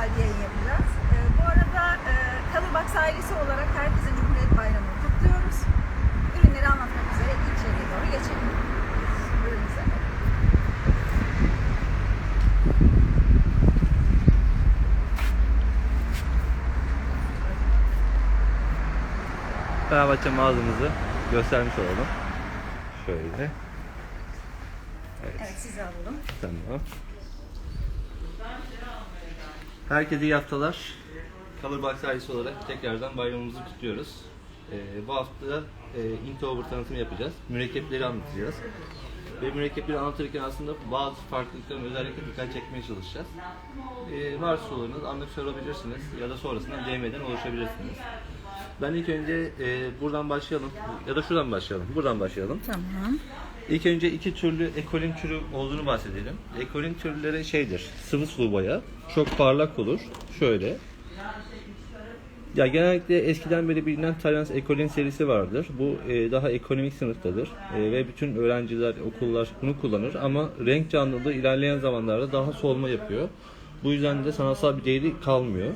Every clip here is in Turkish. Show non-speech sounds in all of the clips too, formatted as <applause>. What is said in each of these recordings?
güzel bir yayın yapacağız. Ee, bu arada e, Colorbox ailesi olarak herkese Cumhuriyet Bayramı'nı kutluyoruz. Ürünleri anlatmak üzere içeriye doğru geçelim. Size. Fenerbahçe mağazamızı göstermiş olalım. Şöyle. Evet sizi alalım. Tamam. Herkese iyi haftalar. Colorbox ailesi olarak tekrardan bayramımızı kutluyoruz. Ee, bu hafta e, Inktober tanıtımı yapacağız. Mürekkepleri anlatacağız. Ve mürekkepleri anlatırken aslında bazı farklılıkların özellikle dikkat çekmeye çalışacağız. Ee, varsa sorularınız anlık sorabilirsiniz ya da sonrasında DM'den ulaşabilirsiniz. Ben ilk önce e, buradan başlayalım ya da şuradan başlayalım. Buradan başlayalım. Tamam. İlk önce iki türlü ekolin türü olduğunu bahsedelim. Ekolin türleri şeydir, sıvı sulu boya. Çok parlak olur. Şöyle. Ya genellikle eskiden beri bilinen Tyrans Ekolin serisi vardır. Bu e, daha ekonomik sınıftadır E, ve bütün öğrenciler, okullar bunu kullanır ama renk canlılığı ilerleyen zamanlarda daha solma yapıyor. Bu yüzden de sanatsal bir değeri kalmıyor.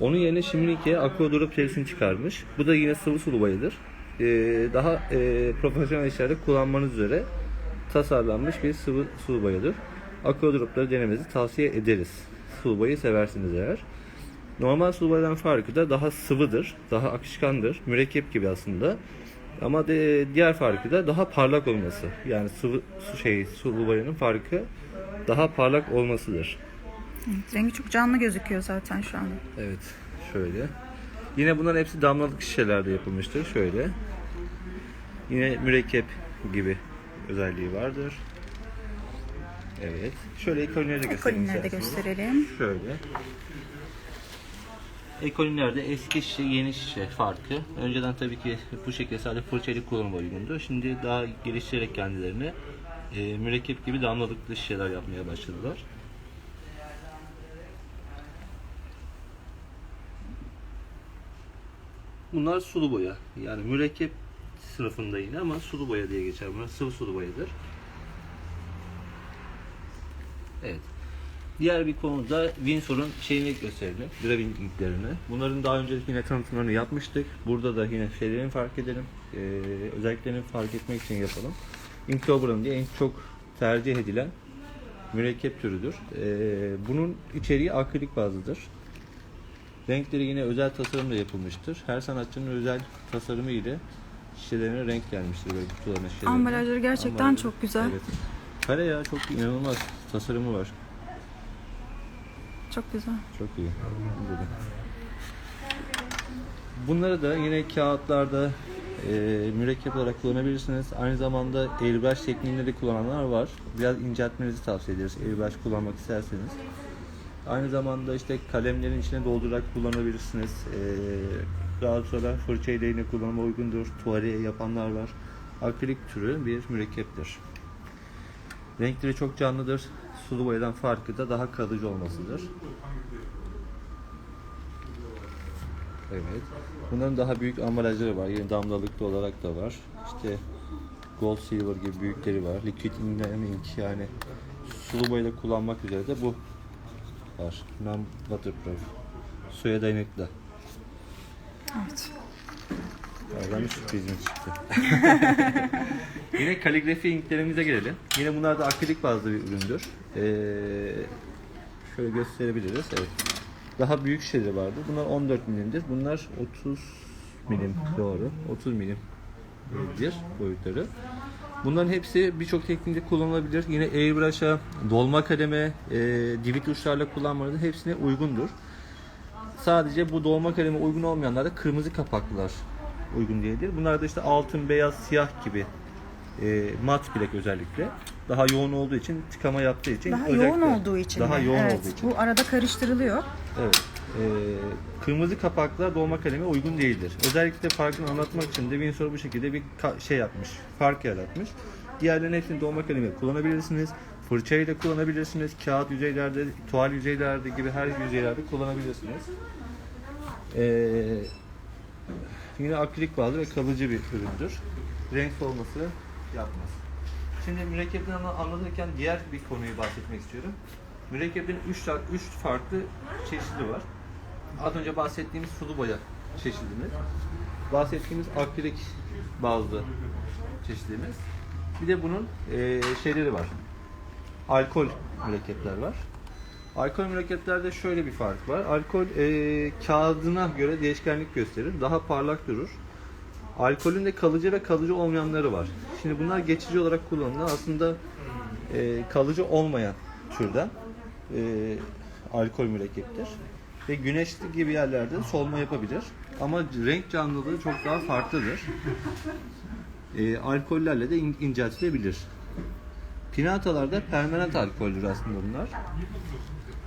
Onun yerine Şiminike Aqua Drop serisini çıkarmış. Bu da yine sıvı sulu boyadır. E, daha e, profesyonel işlerde kullanmanız üzere tasarlanmış bir sıvı sulu boyadır. Aqua Drop'ları denemenizi tavsiye ederiz. Sulu boyayı seversiniz eğer. Normal sulu boyadan farkı da daha sıvıdır, daha akışkandır, mürekkep gibi aslında. Ama de, diğer farkı da daha parlak olması. Yani sıvı su şey sulu boyanın farkı daha parlak olmasıdır. Evet, rengi çok canlı gözüküyor zaten şu an. Evet, şöyle. Yine bunların hepsi damlalık şişelerde yapılmıştır. Şöyle. Yine mürekkep gibi özelliği vardır. Evet. Şöyle ekolinleri de göstereyim Ekolinleri de gösterelim. Şöyle. Ekolinlerde eski şişe, yeni şişe farkı. Önceden tabii ki bu şekilde sadece fırçayla kullanıma uygundu. Şimdi daha geliştirerek kendilerini e, mürekkep gibi damlalıklı şişeler yapmaya başladılar. Bunlar sulu boya. Yani mürekkep sınıfında yine ama sulu boya diye geçer. Bunlar sıvı sulu boyadır. Evet. Diğer bir konuda Windsor'un şeyini gösterelim. Graving inklerini. Bunların daha önce yine tanıtımlarını yapmıştık. Burada da yine şeylerini fark edelim. Ee, özelliklerini fark etmek için yapalım. Inktober'ın diye en çok tercih edilen mürekkep türüdür. Ee, bunun içeriği akrilik bazlıdır. Renkleri yine özel tasarımla yapılmıştır. Her sanatçının özel tasarımı ile şişelerine renk gelmiştir böyle kutularına şişelerine. Ambalajları gerçekten Ambalajı- çok güzel. Evet. Kare ya çok inanılmaz tasarımı var. Çok güzel. Çok iyi. Dedim. Bunları da yine kağıtlarda e, mürekkep olarak kullanabilirsiniz. Aynı zamanda airbrush tekniğinde de kullananlar var. Biraz inceltmenizi tavsiye ederiz airbrush kullanmak isterseniz. Aynı zamanda işte kalemlerin içine doldurarak kullanabilirsiniz. E, daha sonra fırça yine kullanıma uygundur. Tuvalye yapanlar var. Akrilik türü bir mürekkeptir. Renkleri çok canlıdır. Sulu boyadan farkı da daha kalıcı olmasıdır. Evet. Bunların daha büyük ambalajları var. Yine damlalıklı olarak da var. İşte gold silver gibi büyükleri var. Liquid ink yani sulu boyada kullanmak üzere de bu var. Non waterproof. Suya dayanıklı. Evet. Oradan bir sürprizim çıktı. <laughs> Yine kaligrafi inklerimize gelelim. Yine bunlar da akrilik bazlı bir üründür. Ee, şöyle gösterebiliriz. Evet. Daha büyük şeyleri vardı. Bunlar 14 milimdir. Bunlar 30 milim doğru. 30 milim bir boyutları. Bunların hepsi birçok teknikte kullanılabilir. Yine airbrush'a, dolma kaleme, e, divit uçlarla kullanmanın hepsine uygundur. Sadece bu dolma kaleme uygun olmayanlar da kırmızı kapaklılar uygun değildir. Bunlar da işte altın, beyaz, siyah gibi e, mat bilek özellikle. Daha yoğun olduğu için, tıkama yaptığı için. Daha yoğun olduğu için. Daha mi? yoğun evet. olduğu için. Bu arada karıştırılıyor. Evet. E, kırmızı kapaklar dolma kaleme uygun değildir. Özellikle farkını anlatmak için de Winsor bu şekilde bir şey yapmış, fark yaratmış. Diğerlerinin hepsini dolma kaleme kullanabilirsiniz. Fırçayı da kullanabilirsiniz. Kağıt yüzeylerde, tuval yüzeylerde gibi her yüzeylerde kullanabilirsiniz. Ee, yine akrilik bazlı ve kalıcı bir üründür. Renk solması yapmaz. Şimdi mürekkepten anla- anlatırken diğer bir konuyu bahsetmek istiyorum. Mürekkebin 3 üç farklı çeşidi var. Az önce bahsettiğimiz sulu boya çeşidimiz. Bahsettiğimiz akrilik bazlı çeşidimiz. Bir de bunun eee, şeyleri var. Alkol mürekkepler var. Alkol mürekkeplerde şöyle bir fark var. Alkol eee, kağıdına göre değişkenlik gösterir. Daha parlak durur. Alkolün de kalıcı ve kalıcı olmayanları var. Şimdi bunlar geçici olarak kullanılan aslında eee, kalıcı olmayan türden eee, alkol mürekkeptir. Ve güneşli gibi yerlerde solma yapabilir. Ama renk canlılığı çok daha farklıdır. Eee, alkollerle de in- inceltilebilir. Pinatalarda permanent alkoldür aslında bunlar.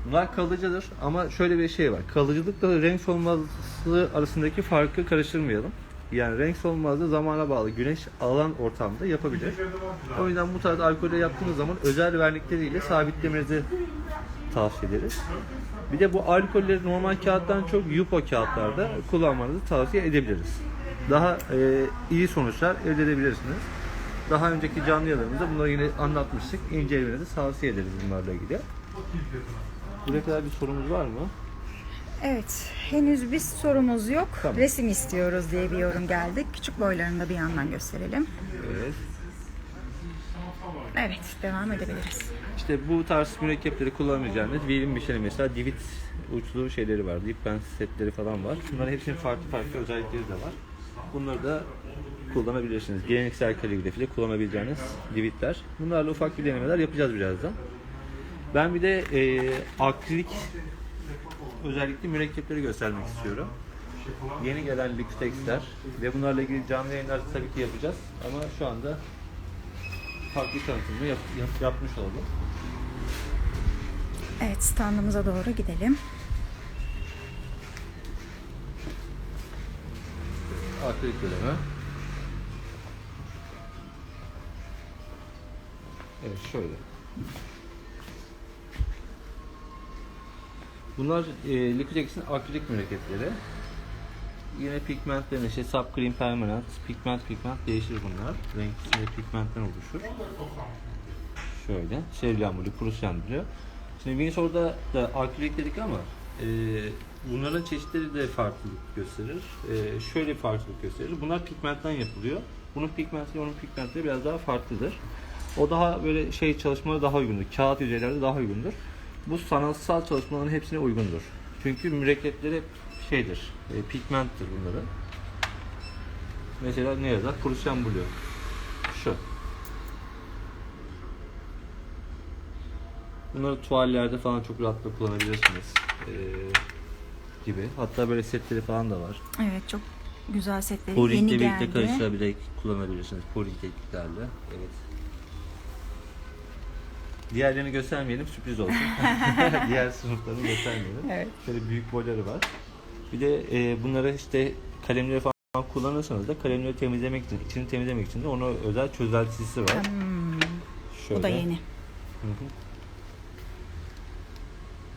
Bunlar kalıcıdır ama şöyle bir şey var. Kalıcılıkla renk solmazlığı arasındaki farkı karıştırmayalım. Yani renk solmazlığı zamana bağlı güneş alan ortamda yapabilir. O yüzden bu tarz alkolde yaptığınız zaman özel vernikleriyle sabitlemenizi tavsiye ederiz. Bir de bu alkolleri normal kağıttan çok yupo kağıtlarda kullanmanızı tavsiye edebiliriz. Daha e, iyi sonuçlar elde edebilirsiniz. Daha önceki canlı yayınlarımızda bunları yine anlatmıştık. İncelemenizi tavsiye ederiz bunlarla ilgili. Buraya kadar bir sorumuz var mı? Evet, henüz bir sorumuz yok. Tamam. Resim istiyoruz diye bir yorum geldi. Küçük boylarını da bir yandan gösterelim. Evet. Evet, devam edebiliriz. İşte bu tarz mürekkepleri kullanamayacağınız William Michel'in mesela divit uçlu şeyleri var. Dip pen setleri falan var. Bunların hepsinin farklı farklı özellikleri de var. Bunları da kullanabilirsiniz. Geleneksel kaligrafide kullanabileceğiniz divitler. Bunlarla ufak bir denemeler yapacağız birazdan. Ben bir de e, akrilik özellikle mürekkepleri göstermek istiyorum. Yeni gelen Liquitex'ler ve bunlarla ilgili canlı yayınlar tabii ki yapacağız. Ama şu anda farklı tanıtımını yap, yap- yapmış oldum. Evet, standımıza doğru gidelim. Akrilik bölümü. Evet şöyle. Bunlar e, Liquidex'in akrilik mürekkepleri. Yine pigmentlerin işte sub cream permanent, pigment pigment değişir bunlar. Renk ve pigmentten oluşur. Şöyle, şeril yağmurlu, Prusyan diyor. Şimdi Windsor'da da akrilik dedik ama e, bunların çeşitleri de farklılık gösterir. E, şöyle farklılık gösterir. Bunlar pigmentten yapılıyor. Bunun pigmenti onun pigmentleri biraz daha farklıdır. O daha böyle şey çalışmalara daha uygundur. Kağıt yüzeylerde daha uygundur. Bu sanatsal çalışmaların hepsine uygundur. Çünkü mürekkepleri şeydir, e, pigmenttir bunların. Mesela ne yazar? Prussian Blue. Şu. Bunları tuvallerde falan çok rahatlıkla kullanabilirsiniz. Ee, gibi. Hatta böyle setleri falan da var. Evet, çok güzel setleri Pouring'le yeni birlikte geldi. karıştırabilerek kullanabilirsiniz. Pouring tekniklerle. Evet. Diğerlerini göstermeyelim, sürpriz olsun. <laughs> <laughs> Diğer sınıflarını göstermeyelim. Evet. Şöyle büyük boyları var. Bir de e, bunları işte kalemleri falan kullanırsanız da kalemleri temizlemek için, içini temizlemek için de ona özel çözeltisi var. Hmm, Şöyle. bu da yeni. Hı hı.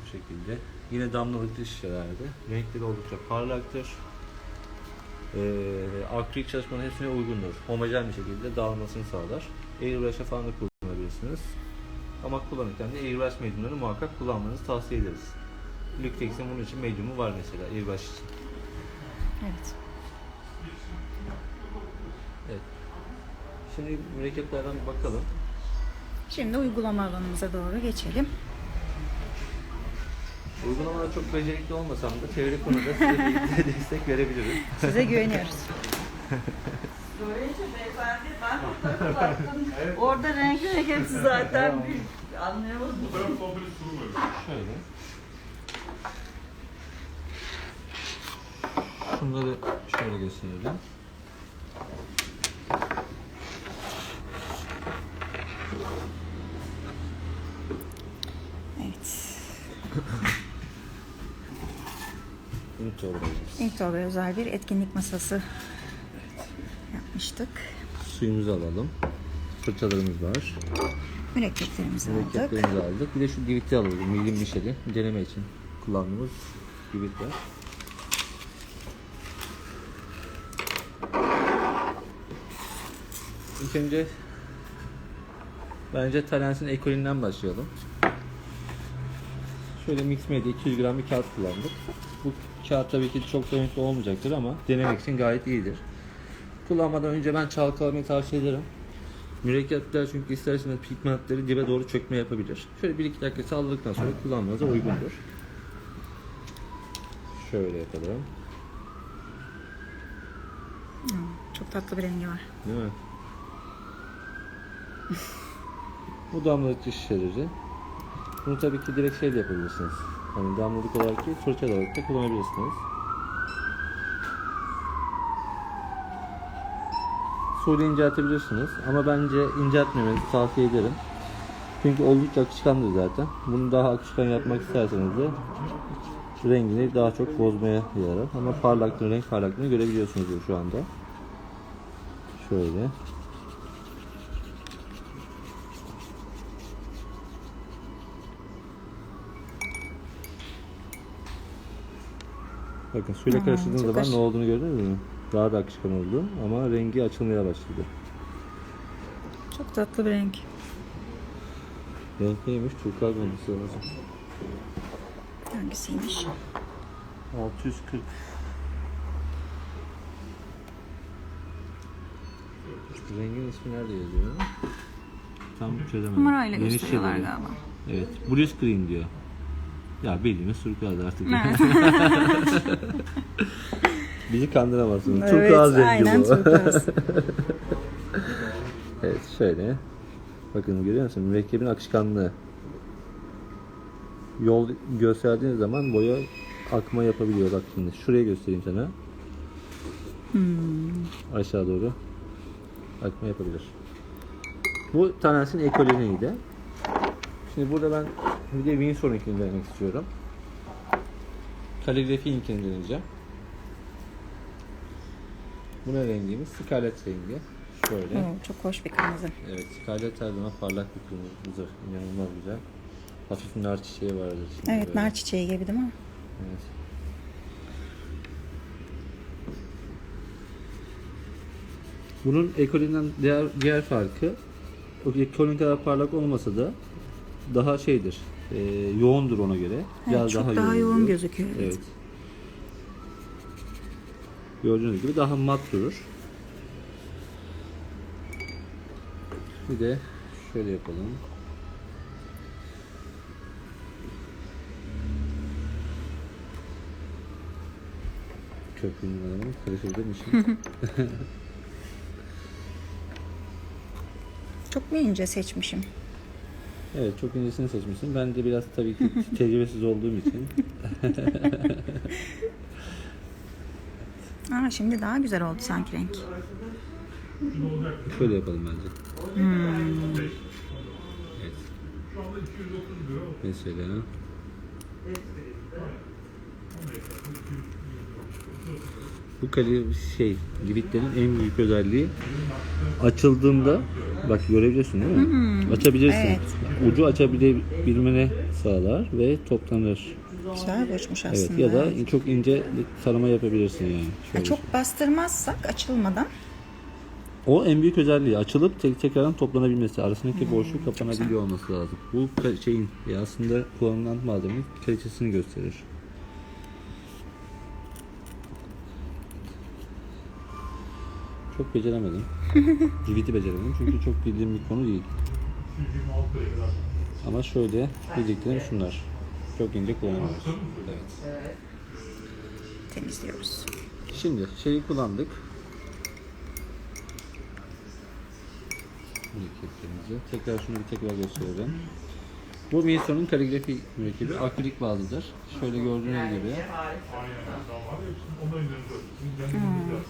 Bu şekilde. Yine damlalıklı şişelerde. Renkleri oldukça parlaktır. Ee, akrilik çalışmanın hepsine uygundur. Homojen bir şekilde dağılmasını sağlar. Airbrush'a falan da kullanabilirsiniz. Ama kullanırken de airbrush medyumlarını muhakkak kullanmanızı tavsiye ederiz. Lüktex'in bunun için medyumu var mesela airbrush için. Evet. Evet. Şimdi mürekkeplerden bakalım. Şimdi uygulama alanımıza doğru geçelim. Uygulamada çok becerikli olmasam da teori konuda size bir <laughs> destek verebilirim. Size güveniyoruz. <laughs> Böylece beyefendi ben baktım. <laughs> Orada renk renk hepsi zaten bir anlayamadım. Şöyle. Şunları şöyle gösterelim. Evet. Inktober özel bir etkinlik masası yapmıştık. Suyumuzu alalım. Fırçalarımız var. Mürekkeplerimizi aldık. Mürekkeplerimizi aldık. Bir de şu diviti alalım. Milim şeydi. Deneme için kullandığımız divit İlk önce bence Talens'in ekolinden başlayalım. Şöyle mix medya 200 gram bir kağıt kullandık. Bu kağıt tabii ki çok renkli olmayacaktır ama denemek için gayet iyidir. Kullanmadan önce ben çalkalamayı tavsiye ederim. Mürekkepler çünkü isterseniz pigmentleri dibe doğru çökme yapabilir. Şöyle 1-2 dakika salladıktan sonra kullanmanıza uygundur. Şöyle yapalım. Çok tatlı bir rengi var. Değil mi? Bu damlatıcı şişeleri. Bunu tabii ki direkt şey de yapabilirsiniz. Hani damlalık olarak değil, fırça olarak da kullanabilirsiniz. Suyla inceltebilirsiniz ama bence inceltmemenizi tavsiye ederim. Çünkü oldukça akışkandır zaten. Bunu daha akışkan yapmak isterseniz de rengini daha çok bozmaya yarar. Ama parlaklığını, renk parlaklığını görebiliyorsunuz şu anda. Şöyle. Bakın suyla Hmm, karıştırdığınız zaman aş- ne olduğunu gördünüz mü? Daha da akışkan oldu ama rengi açılmaya başladı. Çok tatlı bir renk. Renk neymiş? Turkuaz olması lazım. Hangisiymiş? 640 Rengin ismi nerede yazıyor? Tam çözemedim. Numarayla gösteriyorlar galiba. Evet. Blue screen diyor. Ya bildiğimiz turkuaz artık. Evet. <laughs> Bizi kandıramazsın. Evet, turkuaz rengi aynen bu. turkuaz. <laughs> evet şöyle. Bakın görüyor musun? Mürekkebin akışkanlığı. Yol gösterdiğiniz zaman boya akma yapabiliyor. Bak şimdi şuraya göstereyim sana. Aşağı doğru akma yapabilir. Bu tanesinin ekoleniydi. Şimdi burada ben bir de Windsor'unkini denemek istiyorum. Kaligrafi inkini deneyeceğim. Bu ne rengimiz? Scarlet rengi. Şöyle. Oo, çok hoş bir kırmızı. Evet, Scarlet her zaman parlak bir kırmızıdır. İnanılmaz güzel. Hafif nar çiçeği vardır. şimdi Evet, böyle. nar çiçeği gibi değil mi? Evet. Bunun ekolinden diğer, diğer farkı o ekolin kadar parlak olmasa da daha şeydir. e, yoğundur ona göre. Evet, çok daha yoğun yoğundur. gözüküyor, evet. Evet. Gördüğünüz gibi daha mat durur. Bir de şöyle yapalım. Köprünün adamını karıştırdığım için. <laughs> Çok mu ince seçmişim? Evet çok incesini seçmişsin. Ben de biraz tabii ki <laughs> tecrübesiz olduğum için. <laughs> Aa, şimdi daha güzel oldu sanki renk. Şöyle yapalım bence. Evet. Mesela bu kale şey Givitlerin en büyük özelliği açıldığında bak görebiliyorsun değil mi? Açabilirsin. evet. Ucu açabilmeni sağlar ve toplanır. Güzel bir uçmuş Evet aslında. ya da çok ince sarıma yapabilirsin yani. Şöyle. çok bastırmazsak açılmadan O en büyük özelliği açılıp tek tekrardan toplanabilmesi. Arasındaki boşluk kapanabiliyor olması lazım. Bu şeyin ya aslında kullanılan malzemenin kalitesini gösterir. Çok beceremedim. <laughs> Civiti beceremedim çünkü çok bildiğim bir konu değil. Ama şöyle bildiklerim şunlar. Çok ince kullanamıyoruz. Evet. temizliyoruz. Şimdi şeyi kullandık. Tekrar şunu bir tekrar gösterelim. Bu Milton'un kaligrafi mürekkebi akrilik bazlıdır. Şöyle gördüğünüz gibi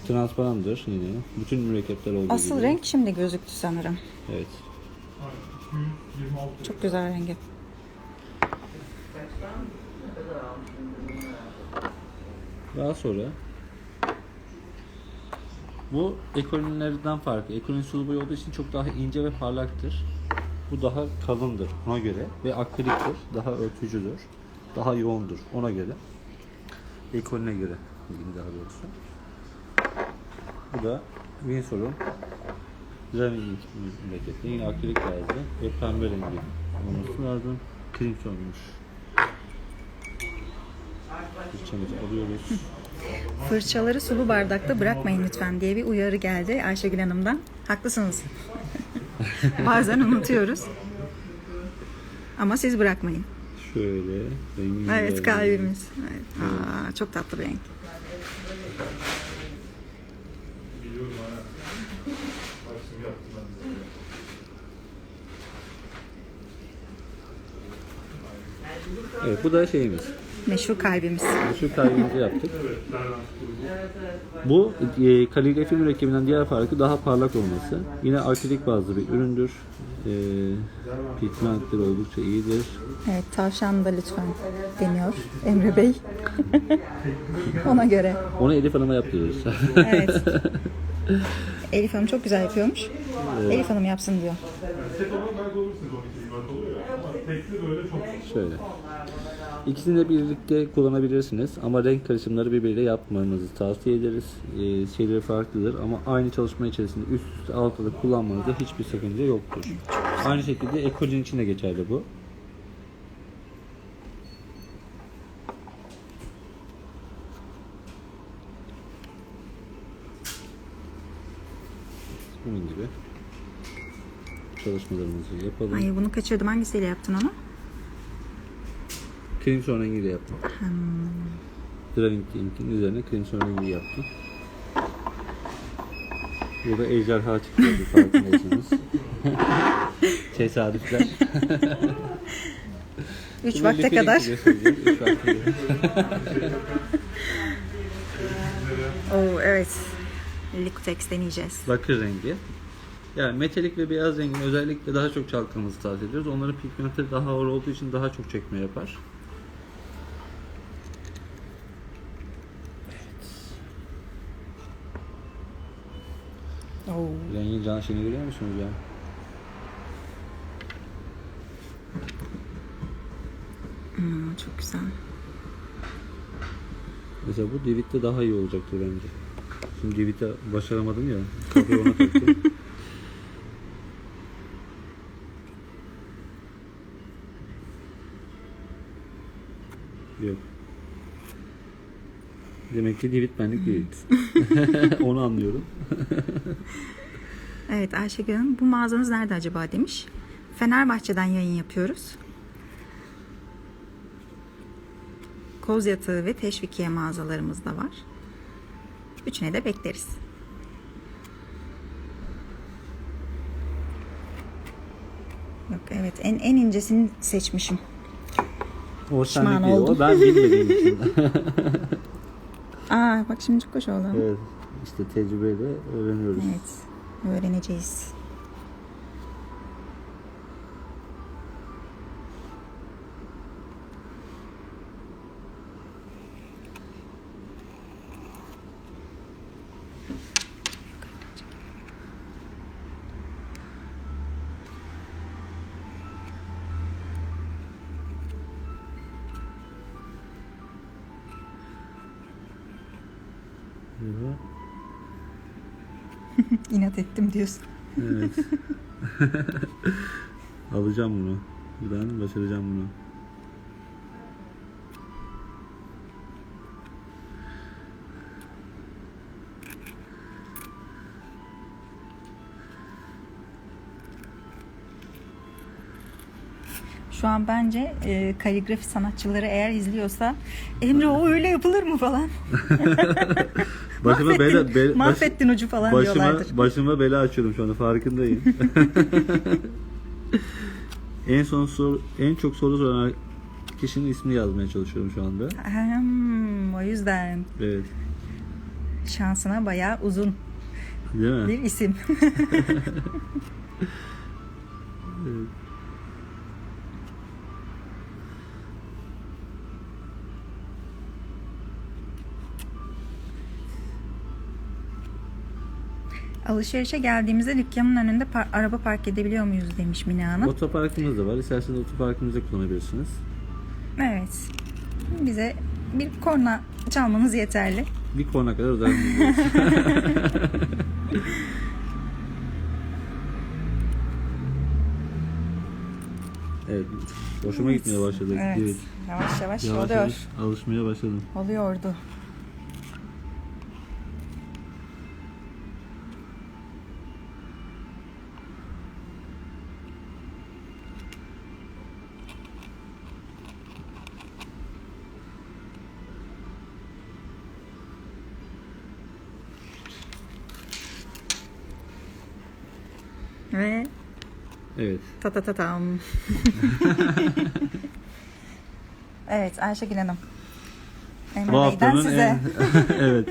transparandır yine. Bütün mürekkepler olduğu Asıl gibi. renk şimdi gözüktü sanırım. Evet. Çok güzel rengi. Daha sonra bu ekolinlerden farkı. Ekolin sulu boya olduğu için çok daha ince ve parlaktır. Bu daha kalındır ona göre ve akriliktir. Daha örtücüdür. Daha yoğundur ona göre. Ekoline göre diyeyim daha doğrusu. Bu da Windsor'un Remington mürekkepli. Yine akrilik tarzı ve pembe rengi olması lazım. Crimson'muş. Fırçamızı alıyoruz. Fırçaları sulu bardakta bırakmayın lütfen diye bir uyarı geldi Ayşegül Hanım'dan. Haklısınız. <laughs> Bazen unutuyoruz. Ama siz bırakmayın. Şöyle. Evet kalbimiz. Evet. Aa, çok tatlı bir renk. Evet bu da şeyimiz. Meşhur kalbimiz. Şu kalbimizi yaptık. Bu e, kaligrafi mürekkebinden diğer farkı daha parlak olması. Yine akrilik bazlı bir üründür. E, pigmentleri oldukça iyidir. Evet tavşan da lütfen deniyor Emre Bey. <laughs> Ona göre. Onu Elif Hanım'a yaptırıyoruz. Evet. <laughs> Elif Hanım çok güzel yapıyormuş. Elif Hanım yapsın diyor. Set olarak belki olursunuz 12 Mart oluyor ya ama tekli böyle çok Şöyle. İkisini de birlikte kullanabilirsiniz ama renk karışımları birbiriyle yapmamanızı tavsiye ederiz. Ee, şeyleri farklıdır ama aynı çalışma içerisinde üst üste alt alta kullanmanızda hiçbir sakınca yoktur. Aynı şekilde ekolin için de geçerli bu. Bunun gibi çalışmalarımızı yapalım. Ay bunu kaçırdım. Hangisiyle yaptın onu? Krem son rengiyle yaptım. Driving Ink'in üzerine krem son rengi yaptım. Burada ejderha çıktı farkındaysanız. <laughs> Tesadüfler. <laughs> 3 Bunu vakte kadar. üç vakte kadar. <laughs> Oo evet. Liqutex deneyeceğiz. Bakır rengi. Yani metalik ve beyaz rengin özellikle daha çok çalkalaması tavsiye ediyoruz. Onların pigmenti daha ağır olduğu için daha çok çekme yapar. Oo. Rengin can şeyini görüyor musunuz ya? Hmm, çok güzel. Mesela bu Divit'te daha iyi olacaktır bence. Şimdi Divit'e başaramadım ya. Kafayı ona taktım. <laughs> Yok. Demek ki Divit benlik değil. Onu anlıyorum. Evet Ayşegül Hanım bu mağazanız nerede acaba demiş. Fenerbahçe'den yayın yapıyoruz. Koz yatağı ve teşvikiye mağazalarımız da var. Üçüne de bekleriz. Yok evet en en incesini seçmişim. O senlik değil. oldum. O ben bilmediğim için. <laughs> Aa bak şimdi çok hoş oldu. evet. İşte tecrübeyle öğreniyoruz. Evet. Öğreneceğiz. İnat ettim diyorsun. Evet. <laughs> Alacağım bunu. Ben başaracağım bunu. Şu an bence e, kaligrafi sanatçıları eğer izliyorsa Emre o öyle yapılır mı falan. <laughs> Başıma bela, be- baş- mahvettin ucu falan diyorlardır. başıma, başıma bela açıyorum şu anda farkındayım. <laughs> en son sor, en çok soru soran kişinin ismini yazmaya çalışıyorum şu anda. Ahem, o yüzden Evet. şansına bayağı uzun Değil mi? bir isim. <laughs> <laughs> Alışverişe geldiğimizde dükkanın önünde par- araba park edebiliyor muyuz demiş Mine Hanım. Otoparkımız da var. İsterseniz otoparkımızda kullanabilirsiniz. Evet. Bize bir korna çalmanız yeterli. Bir korna kadar uzatmayacağız. <laughs> evet. Hoşuma gitmeye başladı. Evet. Yavaş yavaş, Yavaş oluyor. yavaş alışmaya başladım. Oluyordu. Ve Evet. ta ta ta tam. <laughs> evet Ayşegül Hanım. Emre Bu Bey'den haftanın size. en... <laughs> evet.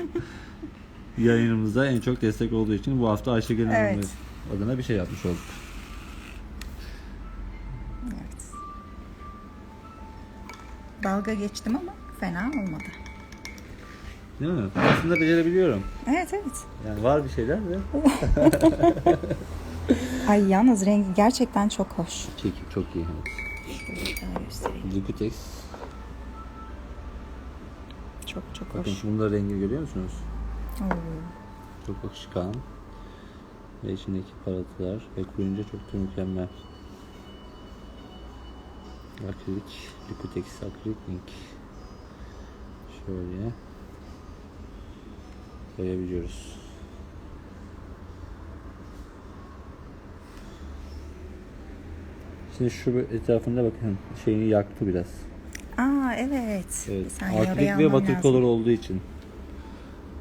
Yayınımızda en çok destek olduğu için bu hafta Ayşegül Hanım Evet. adına bir şey yapmış olduk. Evet. Dalga geçtim ama fena olmadı. Değil mi? Aslında becerebiliyorum. Evet evet. Yani var bir şeyler de. <laughs> Ay yalnız rengi gerçekten çok hoş. Çekik çok iyi. Şöyle göstereyim. Çok çok Bakın hoş. şunda rengi görüyor musunuz? Oo. Çok akışkan. Ve içindeki parıltılar ve kuruyunca çok da mükemmel. Akrilik, Liquitex akrilik ink. Şöyle koyabiliyoruz. Şimdi şu etrafında bakın şeyini yaktı biraz. Aa evet. Bir Evet. orayı Akrilik ve lazım. olduğu için.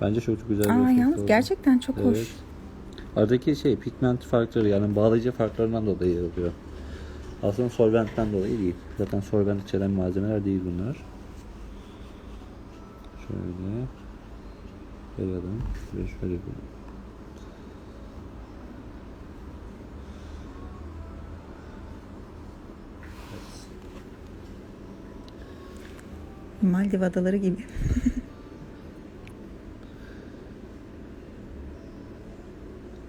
Bence çok güzel bir Aa yalnız oldu. gerçekten çok Evet. hoş. Aradaki şey pigment farkları yani bağlayıcı farklarından dolayı oluyor. Aslında solventten dolayı değil. Zaten solvent içeren malzemeler değil bunlar. Şöyle yayalım ve şöyle yapalım. Maldiv adaları gibi. <laughs>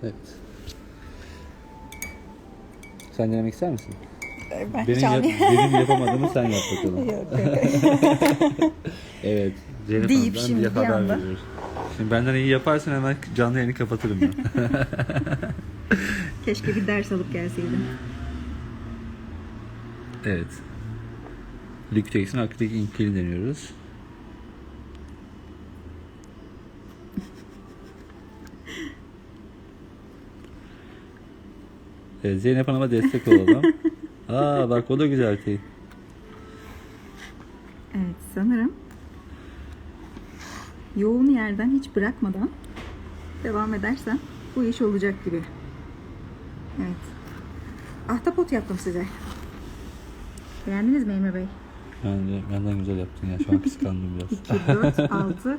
Evet. Sen denemek ister misin? Ben Benim, yap- benim yapamadığımı sen yap bakalım. <laughs> Yok, yok. <laughs> Evet. Zeynep Deyip Hanım'dan şimdi bir bir haber anda. veriyoruz. Şimdi benden iyi yaparsan hemen canlı yayını kapatırım ben. Keşke bir ders alıp gelseydim. evet. Liquitex'in akrilik inkini deniyoruz. <laughs> Evet, Zeynep Hanım'a destek olalım. <laughs> Aa bak o da güzel şey. Evet sanırım yoğun yerden hiç bırakmadan devam edersen bu iş olacak gibi. Evet. Ahtapot yaptım size. Beğendiniz mi Emre Bey? Ben de, benden güzel yaptın ya. Şu an kıskandım biraz. 2, 4, 6,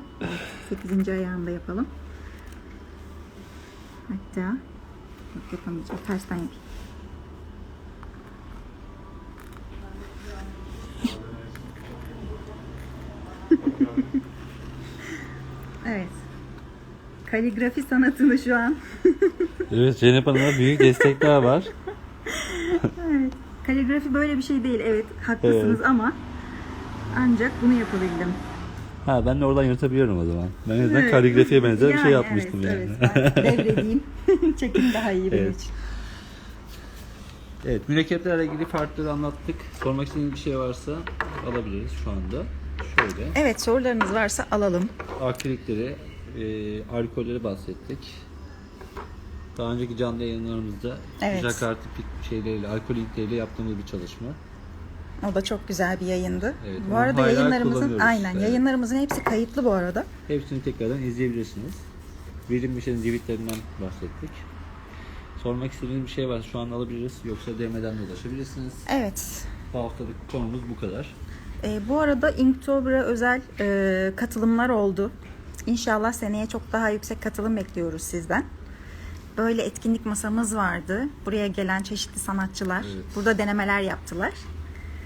8. ayağında yapalım. Hatta yok yapamayacağım. Tersten yapayım. <laughs> evet. Kaligrafi sanatını şu an. <laughs> Evet Zeynep Hanım'a büyük destekler var. Evet. Kaligrafi böyle bir şey değil. Evet, haklısınız ama ancak bunu yapabildim. Ha ben de oradan yırtabiliyorum o zaman. Ben o yüzden Evet. kaligrafiye benzer bir şey Yani yapmıştım evet, yani. Evet, ben <laughs> devredeyim. <laughs> Çekim daha iyi benim Evet. için. Evet, mürekkeplerle ilgili farkları anlattık. Sormak istediğiniz bir şey varsa alabiliriz şu anda. Şöyle, Evet, sorularınız varsa alalım. akrilikleri, e, alkolleri bahsettik. Daha önceki canlı yayınlarımızda Evet. tipik şeyleriyle, alkol inkleriyle yaptığımız bir çalışma. O da çok güzel bir yayındı. Evet, bu arada yayınlarımızın aynen Evet. yayınlarımızın hepsi kayıtlı bu arada. Hepsini tekrardan izleyebilirsiniz. Verilmişlerin tweetlerinden bahsettik. Sormak istediğiniz bir şey varsa şu an alabiliriz. Yoksa DM'den de ulaşabilirsiniz. Evet. Bu haftalık konumuz bu kadar. Ee, bu arada Inktober'a özel e, katılımlar oldu. İnşallah seneye çok daha yüksek katılım bekliyoruz sizden. Böyle etkinlik masamız vardı. Buraya gelen çeşitli sanatçılar Evet. burada denemeler yaptılar.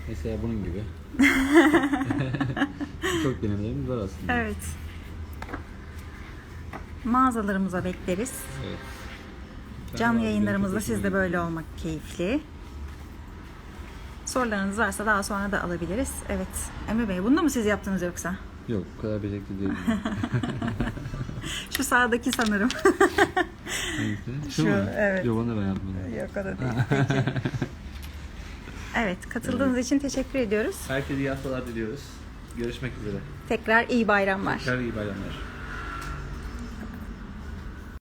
Mesela bunun gibi. <laughs> Çok denemelerimiz var aslında. Evet. Mağazalarımıza bekleriz. Evet. Canlı yayınlarımızda sizde hoşuma böyle olmak keyifli. Sorularınız varsa daha sonra da alabiliriz. Evet. Emre Bey bunu da mı siz yaptınız yoksa? Yok bu kadar becerikli değilim. <laughs> Şu sağdaki sanırım. <laughs> Şu, mu? evet. Yok onu da ben yapmadım. Yok o da değil. Peki. Evet, katıldığınız için teşekkür ediyoruz. Herkese iyi haftalar diliyoruz. Görüşmek üzere. Tekrar iyi bayramlar. Tekrar iyi bayramlar.